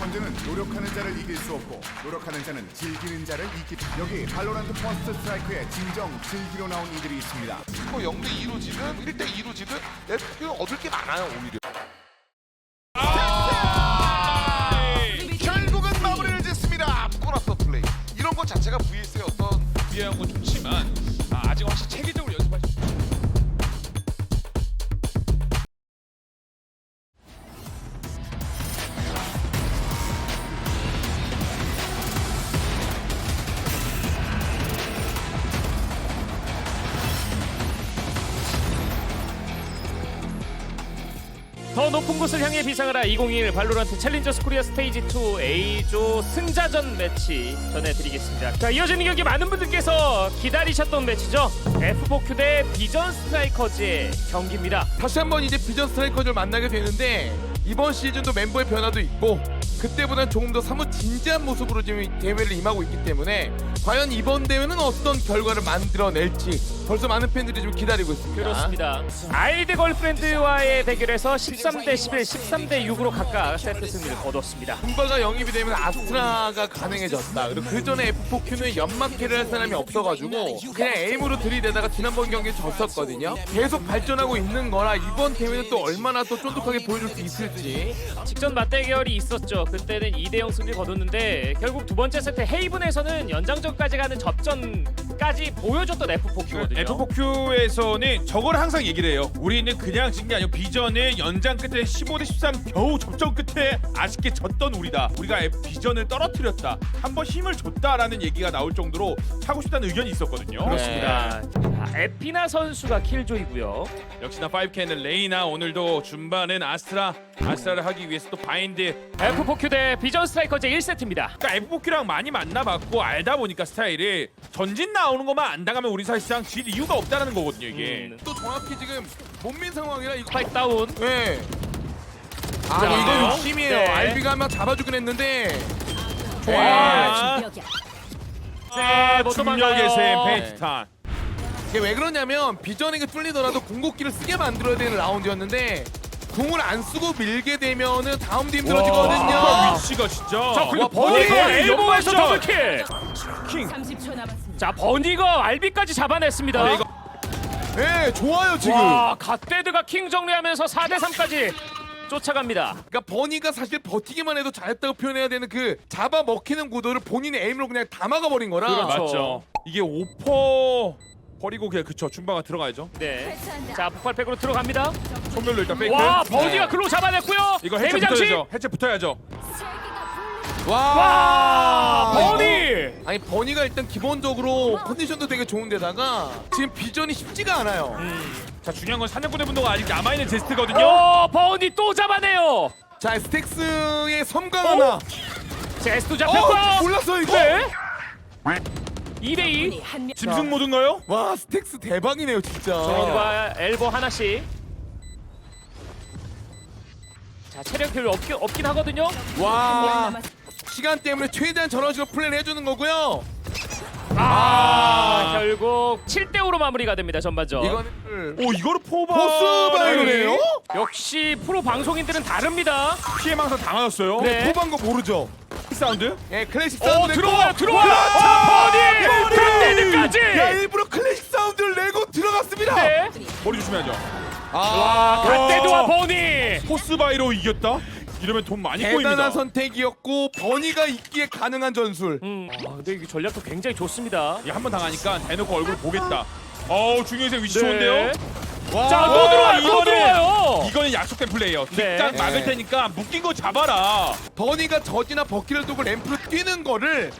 선수는 노력하는 자를 이길 수 없고 노력하는 자는 즐기는 자를 이기. 여기 발로란트 퍼스트 스트라이크의 진정 즐기러 나온 이들이 있습니다. 뭐 0대 2로 지든 1대 2로 지든 FP는 얻을 게 많아요 오히려. 결국은 마무리를 짓습니다. 코너스 플레이. 이런 것 자체가 VS의 어떤 위한 건 좋지만 아, 아직 확실히 체계적으로 더 높은 곳을 향해 비상하라 2021 발로란트 챌린저스 코리아 스테이지 2 A조 승자전 매치 전해드리겠습니다. 자 이어지는 경기 많은 분들께서 기다리셨던 매치죠. F4Q 대 비전 스트라이커즈의 경기입니다. 다시 한번 이제 비전 스트라이커를 만나게 되는데 이번 시즌도 멤버의 변화도 있고 그때보다는 조금 더 사뭇 진지한 모습으로 지금 이 대회를 임하고 있기 때문에 과연 이번 대회는 어떤 결과를 만들어낼지 벌써 많은 팬들이 좀 기다리고 있습니다. 그렇습니다. 아이드 걸프렌드와의 대결에서 13대 11, 13대 6으로 각각 세트 승리를 거뒀습니다. 분바가 영입이 되면 아스트라가 가능해졌다. 그리고 그 전에 F4Q는 연막캐를 할 사람이 없어가지고 그냥 에임으로 들이대다가 지난번 경기에 졌었거든요. 계속 발전하고 있는 거라 이번 대회는 또 얼마나 또 쫀득하게 보여줄 수 있을지 직전 맞대결이 있었죠. 그때는 2대 0 승리 거뒀는데 결국 두 번째 세트 헤이븐에서는 연장전까지 가는 접전까지 보여줬던 F4Q거든요. F4Q에서는 저걸 항상 얘기를 해요. 우리는 그냥 진 게 아니고 비전의 연장 끝에 15대 13 겨우 접전 끝에 아쉽게 졌던 우리다. 우리가 F- 비전을 떨어뜨렸다. 한 번 힘을 줬다라는 얘기가 나올 정도로 하고 싶다는 의견이 있었거든요. 그렇습니다. 자, 에피나 선수가 킬조이고요. 역시나 5K는 레이나 오늘도 준바는 아스트라 아스트라를 하기 위해서 또 바인드 F4Q 대 비전 스트라이커즈 1세트입니다. 그러니까 F4Q랑 많이 만나봤고 알다 보니까 스타일이 전진 나오는 것만 안 당하면 우리 사실상 질 이유가 없다라는 거거든요 이게 음, 또 정확히 지금 못 민 상황이라 이거 스파이크 다운. 네. 아 자, 이거 욕심이에요. 네. 알비가 한번 잡아주긴 했는데 와 네, 못 중력의 샘 도망가요. 페이트탄 이게 왜 그러냐면 비전에게 뚫리더라도 궁극기를 쓰게 만들어야 되는 라운드였는데 궁을 안 쓰고 밀게 되면은 다음도 힘들어지거든요. 아, 위치가 진짜 자 그리고 와, 버니가 버니! 엘보에서! 더블킬. 킹 30초 남았습니다. 자 버니가 알비까지 잡아냈습니다. 네, 이거 네, 좋아요 지금. 와 갓데드가 킹 정리하면서 4대 3까지 쫓아갑니다. 그러니까 버니가 사실 버티기만 해도 잘했다고 표현해야 되는 그 잡아 먹히는 구도를 본인의 에임으로 그냥 다 막아버린 거라. 그렇죠. 맞죠 이게 오퍼 버리고 그냥 그쵸 중바가 들어가야죠 네. 자 폭발팩으로 들어갑니다. 소멸로 일단 페이크 와 버니가 글로 잡아냈고요. 이거 해체 데미. 붙어야죠 해체 붙어야죠 와. 와 버니. 아니 버니가 일단 기본적으로 컨디션도 되게 좋은데다가 지금 비전이 쉽지가 않아요. 자 중요한 건 사냥꾼의 분도가 아직 남아있는 제스트거든요 어 버니 또 잡아내요. 자 스택스의 섬광 하나. 제스도 어 잡혔고. 몰랐어 이거. 네. 2대 2. 한명 짐승 모드인가요? 와 스택스 대박이네요 진짜. 과 엘보 하나씩. 자 체력 별로 없긴, 없긴 하거든요. 와 시간 때문에 최대한 저런 식으로 플레이를 해주는 거고요. 아, 결국 7대 5로 마무리가 됩니다 전반전. 이거는 오 이거를 포바 보스 바이오네요? 역시 프로 방송인들은 다릅니다. 피해 망상 당하였어요 네. 포반 거 모르죠? 사운드 예 클래식 어 사운드 들어와요 들어와요. 그렇죠! 버니 갓데드까지. 야 일부러 클래식 사운드를 내고 들어갔습니다. 네. 머리 조심해야죠 아 갓데드와 버니. 포스 바이로 이겼다? 이러면 돈 많이 꼬입니다 대단한 선택이었고 버니가 있기에 가능한 전술. 음, 아, 근데 이 전략도 굉장히 좋습니다. 한번 당하니까 대놓고 얼굴 보겠다 어우 중요세 위치 좋은데요? 와, 자, 또 와, 들어와요, 또 이거는- 들어와요. 이거는 약속된 플레이예요 네. 막을 네. 테니까 묶인 거 잡아라 버니가 저지나 버키를 두고 램프로 뛰는 거를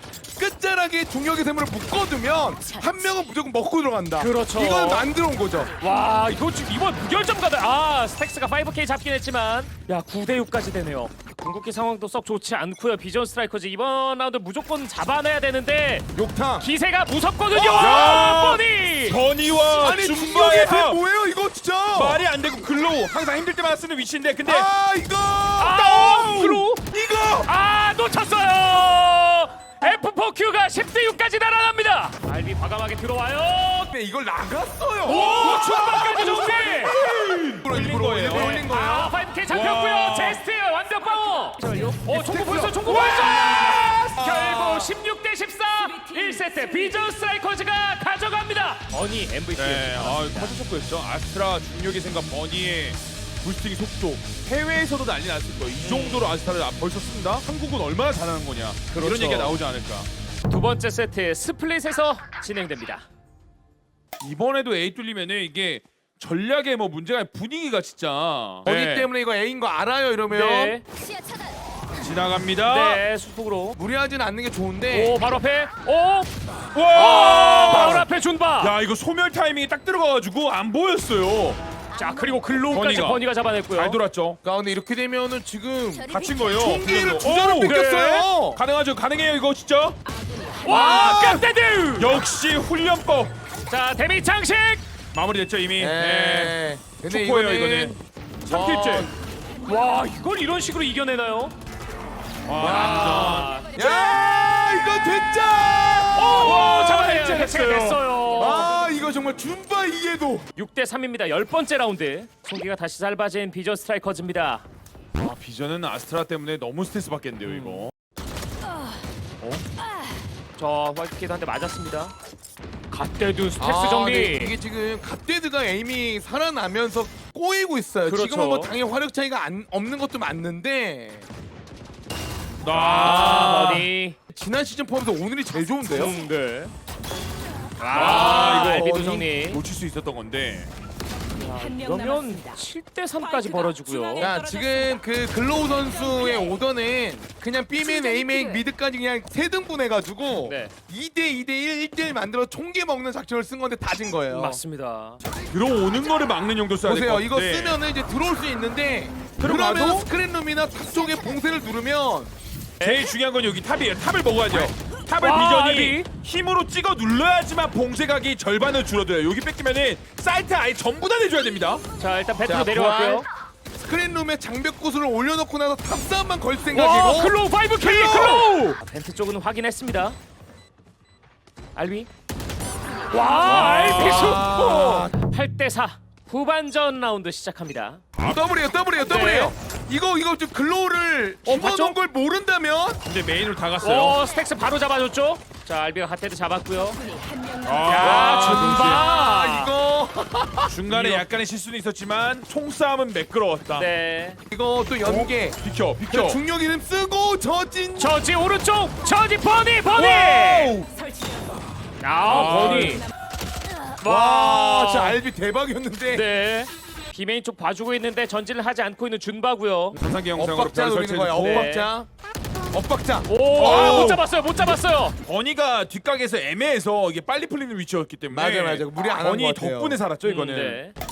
끝자락에 중력의 샘으로 묶어두면 한 명은 무조건 먹고 들어간다. 그렇죠. 이걸 만들어 온 거죠. 와, 이거 지금 이번 무결점 가다. 아, 스택스가 5K 잡긴 했지만, 야 9대 6까지 되네요. 궁극기 상황도 썩 좋지 않고요. 비전 스트라이커즈 이번 라운드 무조건 잡아내야 되는데 욕탕. 기세가 무섭거든요. 야! 와, 버니. 버니와 아니 중력의 샘 합 뭐예요 이거 진짜? 말이 안 되고 글로 항상 힘들 때마다 쓰는 위치인데 근데 아 이거. 아, 과감하게 들어와요. 네, 이걸 나갔어요. 오, 중반까지 정리. 일부러 일부러 거예요. 일부러 올린 거예요. 아, 5K 잡혔고요. 와. 제스트 완벽 방어. 어, 총구 벌써 총구 벌써. 결국 16 대 14. 1세트 비전 스트라이커즈가 가져갑니다. 버니 MVP. 네, 아, 커졌었고였죠. 아스트라 중력의 생각 버니의 부스팅 속도 해외에서도 난리 났을 거예요. 이 정도로 아스트라를 아, 벌써 쓴다? 한국은 얼마나 잘하는 거냐 이런 그렇죠. 얘기가 나오지 않을까. 두 번째 세트 스플릿에서 진행됩니다. 이번에도 A 뚫리면은 이게 전략에 뭐 문제가 아니라 분위기가 진짜 버니 네, 때문에 이거 A인 거 알아요 이러면 네, 지나갑니다. 네, 수폭으로. 무리하진 않는 게 좋은데 오, 바로 앞에. 오, 와! 바로 앞에 준바. 야 이거 소멸 타이밍이 딱 들어가가지고 안 보였어요. 자, 그리고 글로우까지 버니가. 버니가 잡아냈고요. 잘 돌았죠. 그러니까 근데 이렇게 되면은 지금 갇힌 거예요. 총기를 오, 두 네. 뺏겼어요. 가능하죠. 가능해요 이거 진짜. 와, 깜데드. 역시 훈련법 자, 데미 장식. 마무리됐죠 이미. 네. 네. 근데 이거는 이거는. 3킬째. 와, 이걸 이런 식으로 이겨내나요? 와. 아, 야 이거 됐죠. 오. 해체했어요. 해체가 됐어요. 아 이거 정말 준바 이게도 6대 3입니다. 열 번째 라운드. 총기가 다시 살바진 비전 스트라이커즈입니다. 아, 비전은 아스트라 때문에 너무 스트레스 받겠는데요 이거. 저 화이트키드 한대 맞았습니다. 갓데드 스택스 아, 정리. 네, 이게 지금 갓데드가 에임이 살아나면서 꼬이고 있어요. 그렇죠. 지금은 뭐 당연히 화력 차이가 안, 없는 것도 맞는데 아, 아. 지난 시즌 포함해서 오늘이 제일 좋은데요. 음, 네. 아, 아, 이거 알비도 정리. 놓칠 수 있었던 건데. 그러면 7대 3까지 벌어지고요. 야 지금 그 글로우 선수의 오더는 그냥 B맨, A맨, 미드까지 그냥 세 등분 해가지고 네. 2대 2대 1, 1대 1 만들어 총기 먹는 작전을 쓴 건데 다 진 거예요. 맞습니다. 들어오는 거를 막는 용도 써야 될것 보세요 같은데. 이거 쓰면은 이제 들어올 수 있는데 들어가도? 그러면 스크린룸이나 탑 쪽에 봉쇄를 누르면 제일 중요한 건 여기 탑이에요. 탑을 먹어야죠. 탑을 와, 비전이 알비. 힘으로 찍어 눌러야지만 봉쇄각이 절반을 줄어들어요. 여기 뺏기면은 사이트 아예 전부 다 내줘야 됩니다. 자, 일단 배트로 자, 내려왔고요. 스크린룸에 장벽 구슬을 올려놓고 나서 탑싸움만 걸 와, 생각이고 클로우 5K 클로우. 벤트 쪽은 확인했습니다. 알비. 와, 알비 수포. 8대 4. 후반전 라운드 시작합니다. 더블이에요 더블이에요 더블이에요 이거 이거 좀 글로우를 어? 집어넣은 걸 모른다면 근데 메인으로 다 갔어요. 오, 스택스 바로 잡아줬죠. 자, 알비가 핫헤드 잡았고요. 아, 야, 준바. 아 이거 중간에 약간의 실수는 있었지만 총싸움은 매끄러웠다. 네. 이거 또 연계 비켜, 비켜. 중력 이름 쓰고 저진 저지 오른쪽. 저지 버니 버니. 와우! 아, 버니. 와 진짜 알비 대박이었는데 네. 비메인 쪽 봐주고 있는데 전진을 하지 않고 있는 준바고요. 영상으로 엇박자 별 노리는 거야. 네. 엇박자 엇박자 오, 오. 아, 못 잡았어요. 못 잡았어요. 버니가 뒷각에서 애매해서 이게 빨리 풀리는 위치였기 때문에 맞아, 맞아. 무리 안한것 버니 같아요. 덕분에 살았죠 이거는. 음, 네.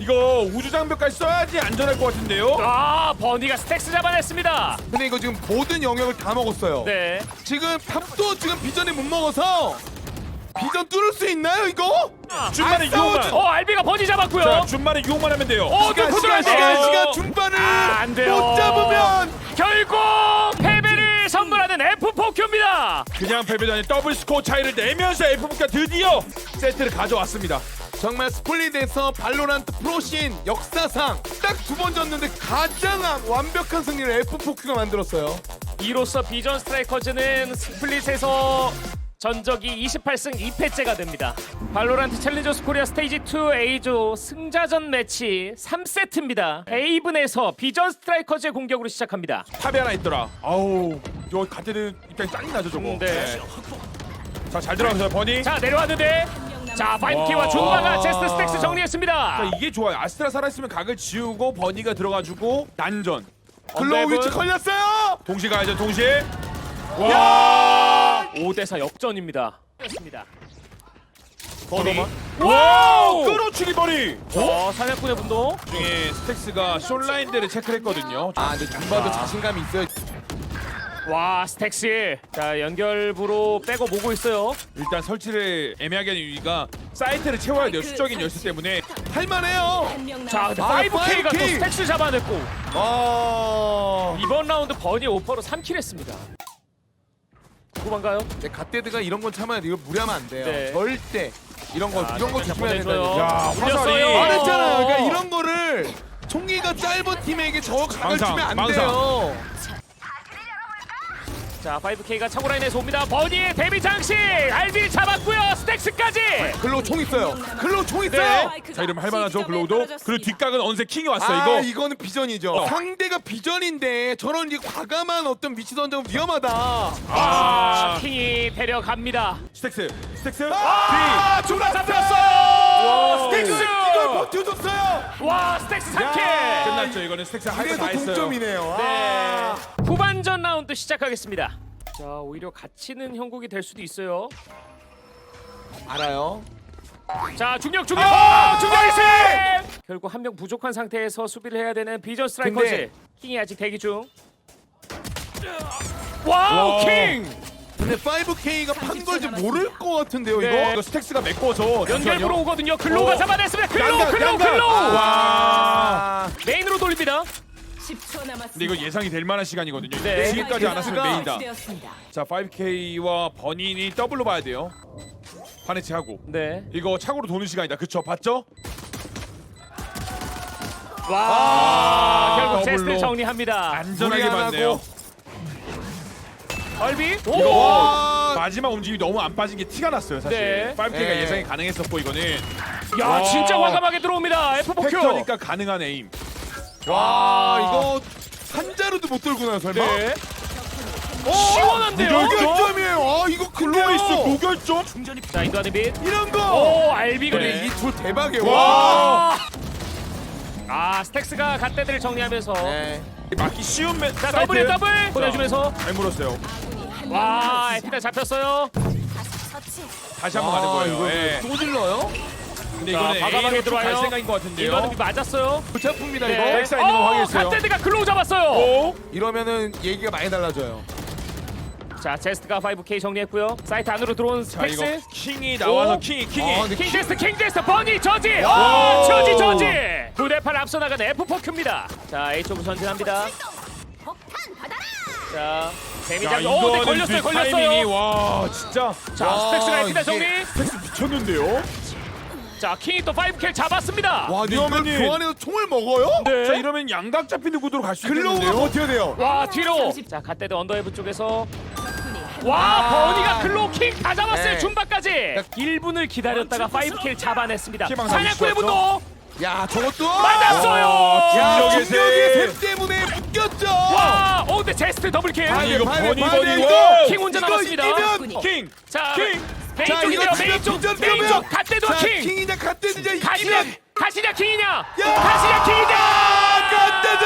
이거 우주 장벽까지 써야지 안전할 것 같은데요. 아, 버니가 스택스 잡아냈습니다. 근데 이거 지금 모든 영역을 다 먹었어요 네. 지금 탑도 지금 비전이 못 먹어서 비전 뚫을 수 있나요 이거? 준만에 안 싸워줘. 유혹만. 어, 알비가 버니 잡았고요. 자, 준만에 유혹만 하면 돼요. 어, 시간 그 시간 안 돼. 시간 시간 중반을 아, 안 돼요. 못 잡으면 결국 패배를 선물하는 F4Q입니다. 그냥 패배도 아닌 더블 스코어 차이를 내면서 FM가 드디어 세트를 가져왔습니다. 정말 스플릿에서 발로란트 프로신 역사상 딱 두 번 졌는데 가장 완벽한 승리를 F4Q가 만들었어요. 이로써 비전 스트라이커즈는 스플릿에서 전적이 28승 2패째가 됩니다. 발로란트 챌린저스 코리아 스테이지 2 A조 승자전 매치 3세트입니다. A분에서 비전 스트라이커즈의 공격으로 시작합니다. 탑에 하나 있더라. 아우, 저 갓데드 입장이 짱이 나죠 저거. 음, 네. 자, 잘 들어가세요 버니. 자 내려왔는데 자 5K와 와. 준바가 제스트 스택스 정리했습니다. 자, 이게 좋아요. 아스트라 살아있으면 각을 지우고 버니가 들어가지고 난전. 글로우 언더앱은 위치 걸렸어요. 동시에 가야죠 동시에. 와. 5대4 역전입니다. 했습니다. 버니. 와우! 끌어치기 버니. 어, 사냥꾼의 분노. 중에 스택스가 숏라인들을 체크를 했거든요. 아, 근데 중반도 자신감이 있어요. 와 스택스. 자 연결부로 빼고 보고 있어요. 일단 설치를 애매하게 하는 이유가 사이트를 채워야 돼요. 수적인 열쇠 때문에. 할만해요. 자 근데 아, 5K가 또 5K. 스택스 잡아냈고 아, 이번 라운드 버니 오퍼로 3킬 했습니다. 누구만가요? 네, 갓데드가 이런 건 참아야 돼. 이거 무리하면 안 돼요. 네. 절대 이런 거 자, 이런 거 살짝 조심해야 보내줘요. 된다. 야, 올렸어요. 화살이. 말했잖아요. 그러니까 이런 거를 총기가 짧은 팀에게 저 각을 주면 안 망상. 돼요. 자 5K가 차고 라인에서 옵니다. 버니의 데뷔 장식 알비 잡았고요. 스택스까지. 글로 총 있어요. 글로 총 네. 있어요. 자 이러면 할만하죠 글로우도 그리고 뒷각은 언제 킹이 왔어 아, 이거 이거는 비전이죠. 어. 상대가 비전인데 저런 이제 과감한 어떤 위치 선정은 위험하다. 아, 킹이 데려갑니다. 스택스 스택스 아, 중간 잡혔어요. 스택스 스택스. 이걸 버텨줬어요. 와 스택스 3킬. 끝났죠 이거는 스택스 할거 그래도 다 했어요 동점이네요. 네. 아. 후반전 라운드 시작하겠습니다. 자 오히려 갇히는 형국이 될 수도 있어요. 알아요. 자 중력 중력 아! 중력 이승 결국 한 명 부족한 상태에서 수비를 해야 되는 비전 스트라이커즈 근데- 킹이 아직 대기 중 와우 와. 킹 근데 5K가 판 걸지 모를 것 같은데요, 네. 이거? 이거 스택스가 메꿔서 연결부로 오거든요 글로우가 어. 잡아냈습니다 글로우 양각, 글로우 양각. 글로우 와 아, 메인으로 돌립니다 10초 남았습니다. 근데 이거 예상이 될 만한 시간이거든요 네. 지금까지 안 왔으면 스택스가- 메인다 되었습니다. 자 5K와 버닌이 더블로 봐야 돼요 파네치하고 네. 이거 차고로 도는 시간이다 그쵸 봤죠? 와 결국 더블로. 제스트 정리합니다 안전하게 무리 봤네요 얼비 이거 와. 마지막 움직임이 너무 안 빠진 게 티가 났어요 사실 네. 5K가 네. 예상이 가능했었고 이거는 야 와. 진짜 과감하게 들어옵니다 F4Q 팩터니까 가능한 에임 와, 이거 한 자루도 못 들구나, 설마? 네. 어? 시원한데요? 무결점이에요. 아, 이거 클로이스 클로이스 무결점? 자 인도하는 빛 이런 거. 오 알비가 근데 네. 이툴 대박이에요. 와. 와. 아 스택스가 갓대들을 정리하면서 네. 맞기 쉬운 매 자 더블에 더블 보내주면서 잘 물었어요 와 에피다 잡혔어요 다시 한번 가는 아, 거예요 이거 예. 또 질러요? 근데 자, 이거는 과감하게 좀갈 들어와요. 생각인 것 같은데요. 빛 맞았어요. 아픕니다, 네. 이거. 백사이드 있는 거 확인했어요. 갓대드가 글로우 잡았어요. 오? 이러면은 얘기가 많이 달라져요. 자 제스트가 5K 정리했고요. 사이트 안으로 들어온 자 이거 스택스. 킹이 나와서 오? 킹이 킹이. 아, 근데 킹 제스트 킹 제스트 버니 저지! 아 저지 저지! 9대8 앞서 나가는 F4Q입니다. 자 A쪽으로 전진합니다. 자야 데미장 오 네, 걸렸어요. 타이밍이 걸렸어요 와 진짜. 자 와, 스택스가 에피다 이게- 정리. 텍스 미쳤는데요 자 킹이 또 5K 잡았습니다 와, 이러면은- 교환해서 총을 먹어요? 네. 자 이러면 양각 잡히는 구도로 갈 수 글로우가 있겠는데요 버텨야 돼요. 와 뒤로 30. 자 갓데드 언더헤브 쪽에서 와 아. 버니가 글로우 킹다 잡았어요 네. 줌바까지 1분을 기다렸다가 5킬 잡아냈습니다 희망사항이 사냥꾼의? 분노 야, 저것도 맞았어요 야, 중력의 중력의 셈. 셈 때문에 묶였죠. 와, 어 근데 제스트 더블킬. 아니, 이거 반해, 버니, 버니, 이거. 와. 킹 혼자 이거 남았습니다. 이기면 킹 자, 킹! 메인 자, 쪽인데요. 이거 메인 진짜 쪽, 도전 메인 쪽 갓데드 자, 킹. 킹이냐 갓데드냐 가시냐, 이기면 가시냐 킹이냐. 야! 가시냐 킹이냐. 갓데드!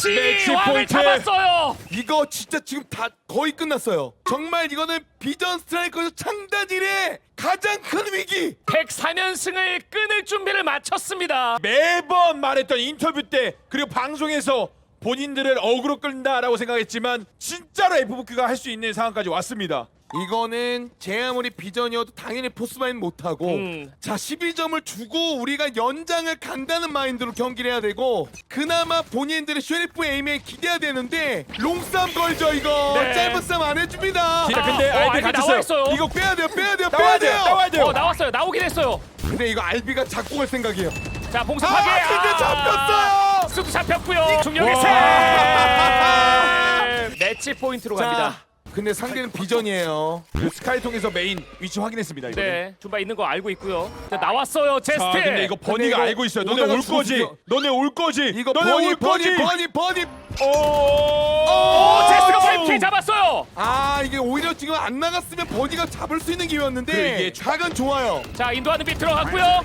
시 매치 왕을 포인트. 잡았어요. 이거 진짜 지금 다 거의 끝났어요. 정말 이거는 비전 스트라이커에서 창단 이래 가장 큰 위기. 104년승을 끊을 준비를 마쳤습니다. 매번 말했던 인터뷰 때 그리고 방송에서 본인들을 어그로 끌다라고 생각했지만 진짜로 FBK가 할 수 있는 상황까지 왔습니다. 이거는 제 아무리 비전이어도 당연히 포스마인 못하고 음. 자 12점을 주고 우리가 연장을 간다는 마인드로 경기를 해야 되고 그나마 본인들의 쉐리프 에임에 기대해야 되는데 롱싸움 걸죠 이거 네. 짧은 싸움 안 해줍니다 진짜 근데 어, 알비 알비 갇혔어요. 있어요. 이거 빼야 돼요 빼야 돼요 나와야 빼야 돼요. 돼요 나와야 돼요. 어 나왔어요. 나오긴 했어요. 근데 이거 알비가 잡고 갈 생각이에요 자 봉사 아 파괴. 근데 잡혔어요 수도 잡혔고요. 중력의 와. 세. 매치 포인트로 갑니다. 자 근데 상대는 비전이에요 그 스카이 통해서 메인 위치 확인했습니다. 이거. 네, 줌바 있는 거 알고 있고요. 자, 나왔어요, 제스트. 자, 근데 이거 버니가 근데 이거 알고 있어요. 너네 오다가 올 거지. 죽었어. 너네 올 거지. 이거 너네 버니 올 거지. 버니 버니 버니 오, 오, 제스트가 5K 잡았어요. 아 이게 오히려 지금 안 나갔으면 버니가 잡을 수 있는 기회였는데 이게 각은 좋아요 자, 인도하는 빛 들어갔고요.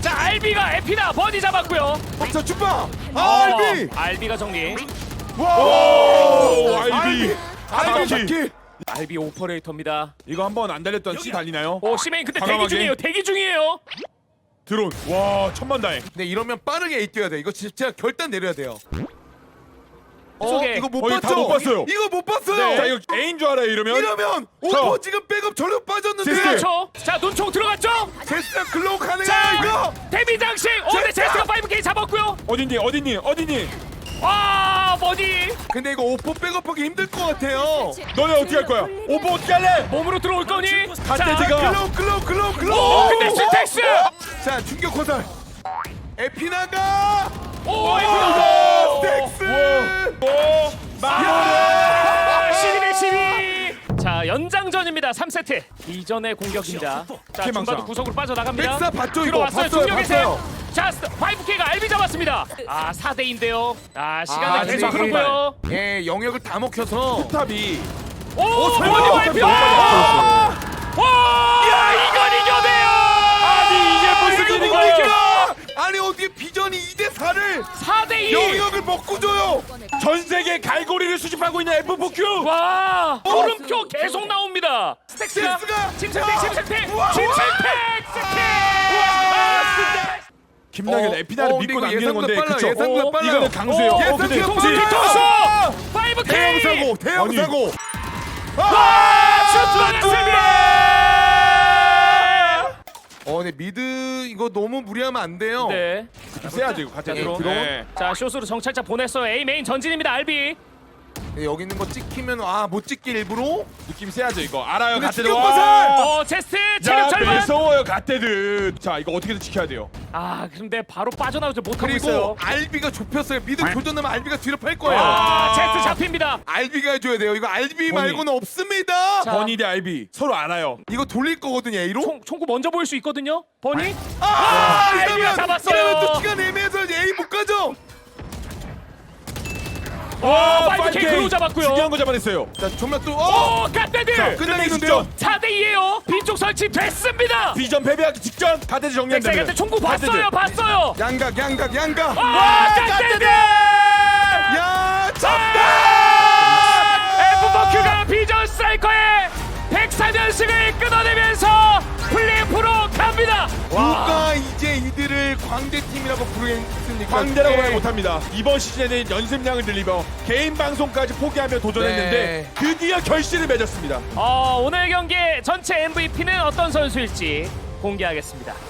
자, 알비가 에피다 버니 잡았고요. 어, 자 주파 알비 어, 알비가 정리. 오, 알비 알비. 알비 오퍼레이터입니다. 이거 한번 안 달렸던 C 달리나요? 오, 시메인 근데 대기 과감하게. 중이에요. 대기 중이에요. 드론. 와, 천만다행. 근데 이러면 빠르게 A 뛰어야 돼 이거 진짜 결단 내려야 돼요 어. 이거 못 어, 이거 봤죠? 다 못 봤어요. 이거 못 봤어요 자, 이거 A인 줄 알아요, 이러면? 이러면 오퍼 지금 백업 절로 빠졌는데 제스트. 그렇죠. 자, 눈총 들어갔죠? 제스트가 글로우 가능해요 자, 이거 데뷔 장식. 오, 근데 제스트. 제스트가 5K 잡았고요. 어딨니? 어딨니? 어딨니? 와, 버니. 근데 이거 오퍼 백업하기 힘들 것 같아요 너네 어떻게 할 거야? 오버 어떻게 할래? 몸으로 들어올 거니? 자, 글로우 글로우 글로우 오, 글로우 근데 스택스. 자 충격 화살 에피나가 오 에피나 텍스 아, 12대 12. 자 연장전입니다. 3세트 이전의 공격입니다. 자. 중반도 구석으로 빠져나갑니다. 백사 봤죠, 이거? 들어왔어요. 봤어요, 중력에세요. 봤어요. 자 5K가 알비 잡았습니다. 아 4대인데요. 아 시간은 아, 계속 지금 흐르고요. 예 영역을 다 먹혀서 탑이 오 이거 와이프. 와! 이건 이겨내요. 아니 이게 무슨 일인가요? 아니 어떻게 비전이 2대 4를 4대 2. 영역을 먹고 줘요 전 세계 갈고리를 수집하고 있는 F4Q. 와 물음표 계속 나옵니다. 스택스가 스택스가! 침착팩 침착팩 우와! 침착팩 스택. 김나균 어, 에피나를 어, 믿고 근데 이거 남기는 건데 예상보다 그쵸? 빨라요, 예상보다 어, 빨라요. 이거는 강수예요. 어, 예상보다 근데. 근데 통수 아! 5K 대형 사고 대형 아니. 사고 슛. 어 근데 미드 이거 너무 무리하면 안 돼요 네. 세야죠 이거 같이 들어. 네. 자 슛으로 정찰자 보냈어요. A 메인 전진입니다. 네, 여기 있는 거 찍히면 아못 찍기 일부러 느낌 세야죠 이거 알아요 근데 갓데드 충격 와. 화살! 어 체스트 체력 야 절반. 매서워요 갓데드 자 이거 어떻게든 지켜야 돼요 아 근데 바로 빠져나오지 못하고 그리고 있어요. 알비가 좁혔어요 미드 교전하면 알비가 뒤로 팔 거예요 아 체스트 잡힙니다. 알비가 해줘야 돼요 이거 알비 버니. 말고는 없습니다 자. 버니 대 알비 서로 알아요 이거 돌릴 거거든요 A로 총, 총구 먼저 보일 수 있거든요. 버니. 아 알비가 이러면 잡았어요. 이러면 또 시간 애매해서 A 못 가죠 와 5K 글로 잡았고요. 중요한 거 잡아냈어요 자 정말 또 어! 오 갓데드. 끝내겠는데요 4대 2예요. B쪽 설치 됐습니다. 비전 패배하기 직전 갓데드 정리한다면 넥사이한테 총구 봤어요. 봤어요. 양각 양각 양각 와 갓데드. 야 잡다 F4Q가 비전 스트라이커의 104연승을 끊어내면서 플레이오프로 갑니다. 누가 이 제 이들을 광대팀이라고 부르겠습니까 광대라고 네. 말 못합니다 이번 시즌에는 연습량을 늘리며 개인 방송까지 포기하며 도전했는데 네. 드디어 결실을 맺었습니다 어, 오늘 경기 전체 MVP는 어떤 선수일지 공개하겠습니다.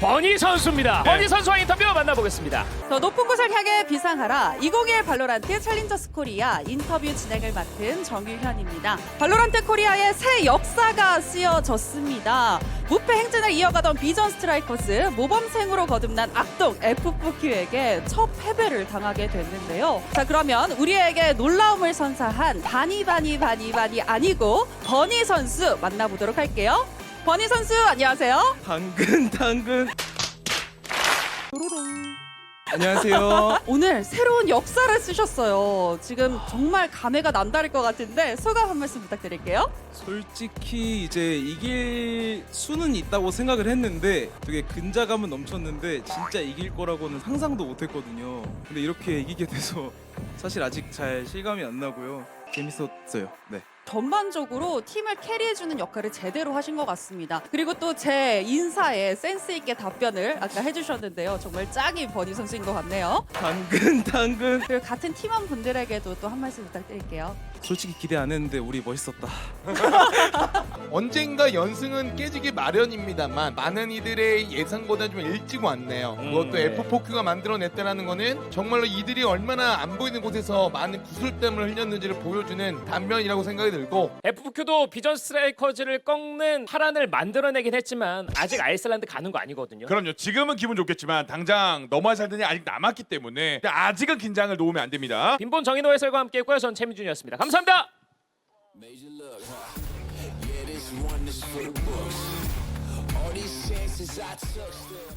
버니 선수입니다. 버니 선수와 인터뷰 만나보겠습니다. 더 높은 곳을 향해 비상하라 2021 발로란트 챌린저스 코리아 인터뷰 진행을 맡은 정유현입니다. 발로란트 코리아의 새 역사가 쓰여졌습니다. 무패 행진을 이어가던 비전 스트라이커스 모범생으로 거듭난 악동 F4Q에게 첫 패배를 당하게 됐는데요. 자 그러면 우리에게 놀라움을 선사한 바니 바니 바니 바니 아니고 버니 선수 만나보도록 할게요. 버니 선수 안녕하세요. 당근 당근. 안녕하세요. 오늘 새로운 역사를 쓰셨어요. 지금 정말 감회가 남다를 것 같은데 소감 한 말씀 부탁드릴게요. 솔직히 이제 이길 수는 있다고 생각을 했는데 되게 근자감은 넘쳤는데 진짜 이길 거라고는 상상도 못했거든요. 근데 이렇게 이기게 돼서 사실 아직 잘 실감이 안 나고요. 재밌었어요. 네 전반적으로 팀을 캐리해주는 역할을 제대로 하신 것 같습니다. 그리고 또 제 인사에 센스 있게 답변을 아까 해주셨는데요. 정말 짱인 버니 선수인 것 같네요. 당근 당근 그리고 같은 팀원 분들에게도 또 한 말씀 부탁드릴게요. 솔직히 기대 안 했는데 우리 멋있었다 언젠가 연승은 깨지기 마련입니다만 많은 이들의 예상보다 좀 일찍 왔네요. 그것도 F4Q가 만들어냈다는 거는 정말로 이들이 얼마나 안 보이는 곳에서 많은 구슬땀을 흘렸는지를 보여주는 단면이라고 생각이 들고 F4Q도 비전 스트라이커즈를 꺾는 파란을 만들어내긴 했지만 아직 아이슬란드 가는 거 아니거든요. 그럼요 지금은 기분 좋겠지만 당장 넘어야 살더니 아직 남았기 때문에 아직은 긴장을 놓으면 안 됩니다 빈본 정인호 해설과 함께했고요. 전 최민준이었습니다. 감사합니다. One is for the books. All these chances I took.